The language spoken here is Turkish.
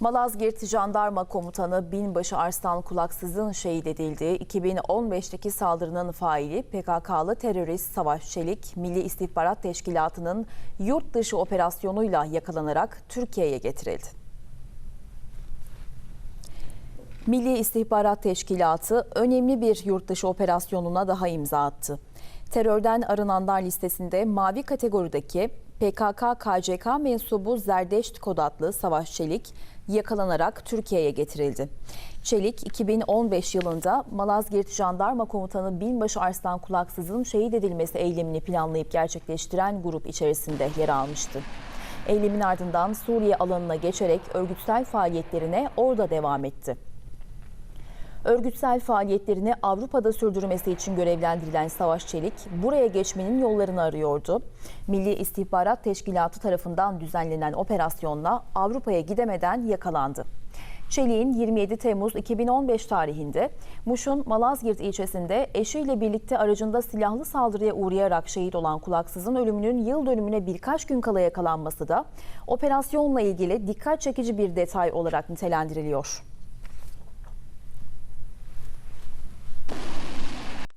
Malazgirt Jandarma Komutanı Binbaşı Arslan Kulaksız'ın şehit edildiği 2015'teki saldırının faili PKK'lı terörist Savaş Çelik, Milli İstihbarat Teşkilatı'nın yurt dışı operasyonuyla yakalanarak Türkiye'ye getirildi. Milli İstihbarat Teşkilatı önemli bir yurt dışı operasyonuna daha imza attı. Terörden arınanlar listesinde mavi kategorideki PKK-KCK mensubu Zerdeşt kod adlı Savaş Çelik yakalanarak Türkiye'ye getirildi. Çelik 2015 yılında Malazgirt Jandarma Komutanı Binbaşı Arslan Kulaksız'ın şehit edilmesi eylemini planlayıp gerçekleştiren grup içerisinde yer almıştı. Eylemin ardından Suriye alanına geçerek örgütsel faaliyetlerine orada devam etti. Örgütsel faaliyetlerini Avrupa'da sürdürmesi için görevlendirilen Savaş Çelik buraya geçmenin yollarını arıyordu. Milli İstihbarat Teşkilatı tarafından düzenlenen operasyonla Avrupa'ya gidemeden yakalandı. Çelik'in 27 Temmuz 2015 tarihinde Muş'un Malazgirt ilçesinde eşiyle birlikte aracında silahlı saldırıya uğrayarak şehit olan Kulaksız'ın ölümünün yıl dönümüne birkaç gün kala yakalanması da operasyonla ilgili dikkat çekici bir detay olarak nitelendiriliyor.